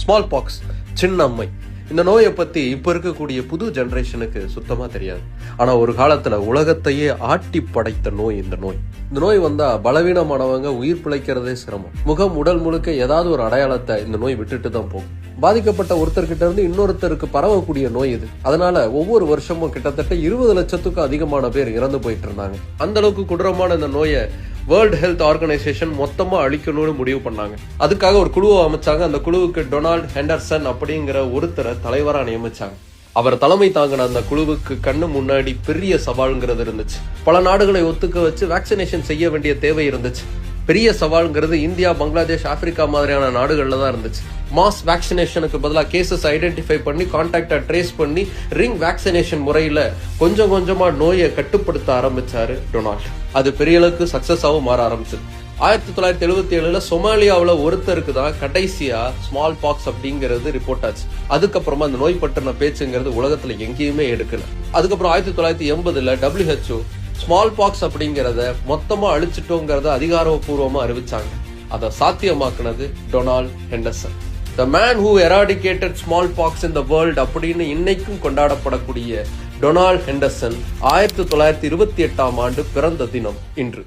Small box சின்ன அம்மை இந்த நோயை பற்றி இப்போ இருக்கக்கூடிய புது ஜென்ரேஷனுக்கு சுத்தமாக தெரியாது. ஆனால் ஒரு காலத்தில் உலகத்தையே ஆட்டி படைத்த நோய் இந்த நோய். இந்த நோய் வந்தால் பலவீனமானவங்க உயிர் பிழைக்கிறதே சிரமம். முகம் உடல் முழுக்க ஏதாவது ஒரு அடையாளத்தை இந்த நோய் விட்டுட்டு தான் போகும். பாதிக்கப்பட்ட ஒருத்தர்கிட்ட இருந்து இன்னொருத்தருக்கு பரவக்கூடிய நோய் இது. அதனால ஒவ்வொரு வருஷமும் கிட்டத்தட்ட இருபது லட்சத்துக்கும் அதிகமான பேர் இறந்து போயிட்டு இருந்தாங்க. அந்த அளவுக்கு கொடூரமான இந்த நோயை வேர்ல்ட் ஹெல்த் ஆர்கனைசேஷன் மொத்தமா அழிக்கணும்னு முடிவு பண்ணாங்க. அதுக்காக ஒரு குழுவை அமைச்சாங்க. அந்த குழுவுக்கு டொனால்ட் ஹெண்டர்சன் அப்படிங்கிற ஒருத்தரை தலைவரா நியமிச்சாங்க. அவர் தலைமை தாங்கின அந்த குழுவுக்கு கண்ணு முன்னாடி பெரிய சவால்ங்கிறது இருந்துச்சு. பல நாடுகளை ஒத்துக்க வச்சு வேக்சினேஷன் செய்ய வேண்டிய தேவை இருந்துச்சு. பெரிய சவால்ங்கிறது இந்தியா பங்களாதேஷ் ஆப்பிரிக்கா மாதிரியான நாடுகளில் தான் இருந்துச்சு. மாஸ் வேக்சினேஷனுக்கு பதிலாக கேசஸ் ஐடென்டிஃபை பண்ணி கான்டாக்டை ட்ரேஸ் பண்ணி ரிங் வேக்சினேஷன் முறையில் கொஞ்சம் கொஞ்சமாக நோயை கட்டுப்படுத்த ஆரம்பிச்சாரு டொனால்ட். அது பெரிய அளவுக்கு சக்ஸஸாகவும் மாற ஆரம்பிச்சது. ஆயிரத்தி தொள்ளாயிரத்தி எழுபத்தி ஏழுல சொமாலியாவில் ஒருத்தருக்கு தான் கடைசியா ஸ்மால் பாக்ஸ் அப்படிங்கிறது ரிப்போர்ட் ஆச்சு. அதுக்கப்புறமா அந்த நோய் பற்றின பேச்சுங்கிறது உலகத்துல எங்கேயுமே எடுக்கல. அதுக்கப்புறம் ஆயிரத்தி தொள்ளாயிரத்தி எண்பதுல டபிள்யூஹெச்ஓ ஸ்மால் பாக்ஸ் அப்படிங்கிறத மொத்தமா அழிச்சிட்டோங்கிறத அதிகாரப்பூர்வமா அறிவிச்சாங்க. அதை சாத்தியமாக்குனது Donald Henderson. The man who eradicated smallpox in the world அப்படின்னு இன்னைக்கும் கொண்டாடப்படக்கூடிய டொனால்ட் ஹெண்டர்சன் ஆயிரத்தி தொள்ளாயிரத்தி இருபத்தி எட்டாம் ஆண்டு பிறந்த தினம் இன்று.